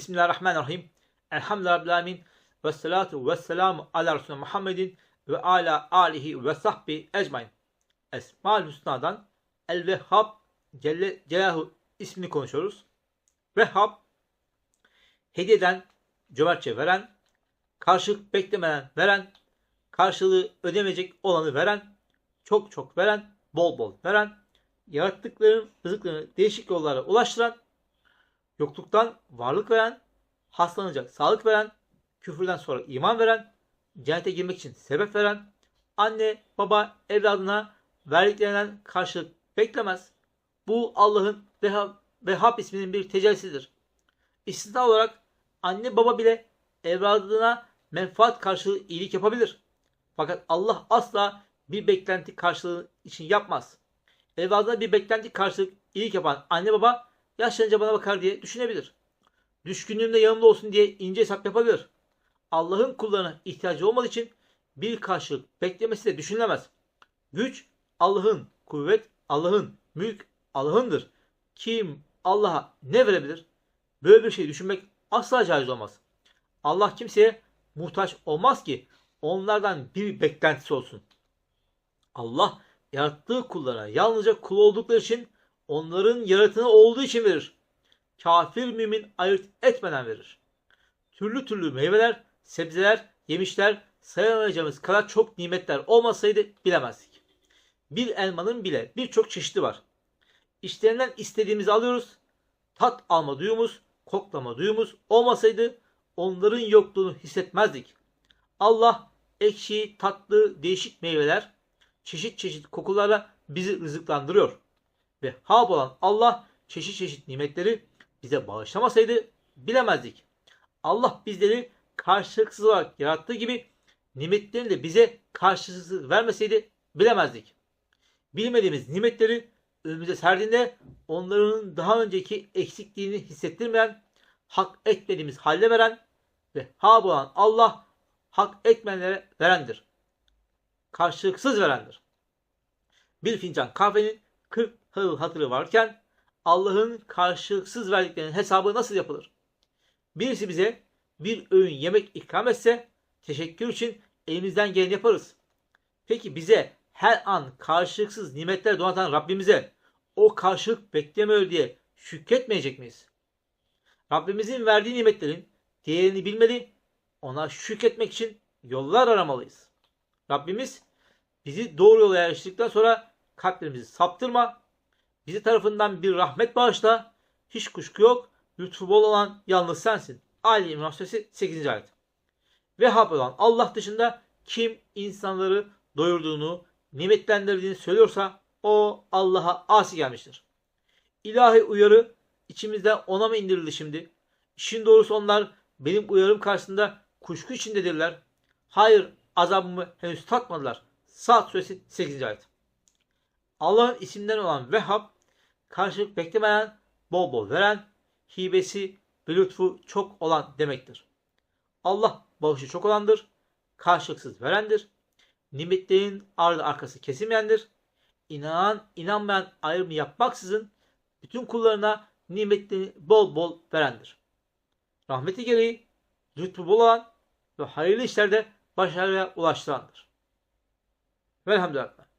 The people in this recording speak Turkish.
Bismillahirrahmanirrahim. Elhamdülillahi Rabbil Alemin. Ve salatu ve selamu ala Resulü Muhammedin ve ala alihi ve sahbi ecmain. Esma-ül Hüsna'dan El-Vehhab Celle Celaluhu ismini konuşuyoruz. Vehhab hediyeden cömertçe veren, karşılık beklemeden veren, karşılığı ödemeyecek olanı veren, çok çok veren, bol bol veren, yarattıkların rızıklarını değişik yollara ulaştıran, yokluktan varlık veren, hastalanacak sağlık veren, küfürden sonra iman veren, cennete girmek için sebep veren, anne baba evladına verdiklerinden karşılık beklemez. Bu Allah'ın Vehhab, Vehhab isminin bir tecellisidir. İstisna olarak anne baba bile evladına menfaat karşılığı iyilik yapabilir. Fakat Allah asla bir beklenti karşılığı için yapmaz. Evladına bir beklenti karşılık iyilik yapan anne baba yaşlanınca bana bakar diye düşünebilir. Düşkünlüğümde yanımda olsun diye ince hesap yapabilir. Allah'ın kullarına ihtiyacı olmadığı için bir karşılık beklemesi de düşünülemez. Güç Allah'ın, kuvvet Allah'ın, mülk Allah'ındır. Kim Allah'a ne verebilir? Böyle bir şey düşünmek asla caiz olmaz. Allah kimseye muhtaç olmaz ki onlardan bir beklentisi olsun. Allah yarattığı kullara yalnızca kul oldukları için onların yaratını olduğu için verir. Kafir mümin ayırt etmeden verir. Türlü türlü meyveler, sebzeler, yemişler sayamayacağımız kadar çok nimetler olmasaydı bilemezdik. Bir elmanın bile birçok çeşidi var. İşlerinden istediğimizi alıyoruz. Tat alma duyumuz, koklama duyumuz olmasaydı onların yokluğunu hissetmezdik. Allah ekşi, tatlı, değişik meyveler, çeşit çeşit kokularla bizi rızıklandırıyor. Ve hab olan Allah çeşit çeşit nimetleri bize bağışlamasaydı bilemezdik. Allah bizleri karşılıksız olarak yarattığı gibi nimetlerini de bize karşılıksız vermeseydi bilemezdik. Bilmediğimiz nimetleri önümüze serdiğinde onların daha önceki eksikliğini hissettirmeyen, hak etmediğimiz halde veren ve hab olan Allah hak etmeyenlere verendir. Karşılıksız verendir. Bir fincan kahvenin 40 hıl hatırı varken Allah'ın karşılıksız verdiklerinin hesabı nasıl yapılır? Birisi bize bir öğün yemek ikram etse teşekkür için elimizden geleni yaparız. Peki bize her an karşılıksız nimetler donatan Rabbimize o karşılık beklemiyor diye şükretmeyecek miyiz? Rabbimizin verdiği nimetlerin değerini bilmeli, ona şükretmek için yollar aramalıyız. Rabbimiz bizi doğru yola yerleştirdikten sonra kalplerimizi saptırma, bizi tarafından bir rahmet bağışla, hiç kuşku yok, lütfu bol olan yalnız sensin. Ali İmran Suresi 8. ayet. Vehhab olan Allah dışında kim insanları doyurduğunu, nimetlendirdiğini söylüyorsa o Allah'a asi gelmiştir. İlahi uyarı içimizde ona mı indirildi şimdi? İşin doğrusu onlar benim uyarım karşısında kuşku içindedirler. Hayır azabımı henüz tatmadılar. Saat suresi 8. ayet. Allah'ın isimden olan Vehhab karşılık beklemeden bol bol veren, hibesi ve lütfu çok olan demektir. Allah bağışı çok olandır, karşılıksız verendir, nimetlerin ardı arkası kesilmeyendir, inanan inanmayan ayrımı yapmaksızın bütün kullarına nimetlerini bol bol verendir. Rahmeti gereği lütfu bol olan ve hayırlı işlerde başarıya ulaştırandır. Velhamdülillah.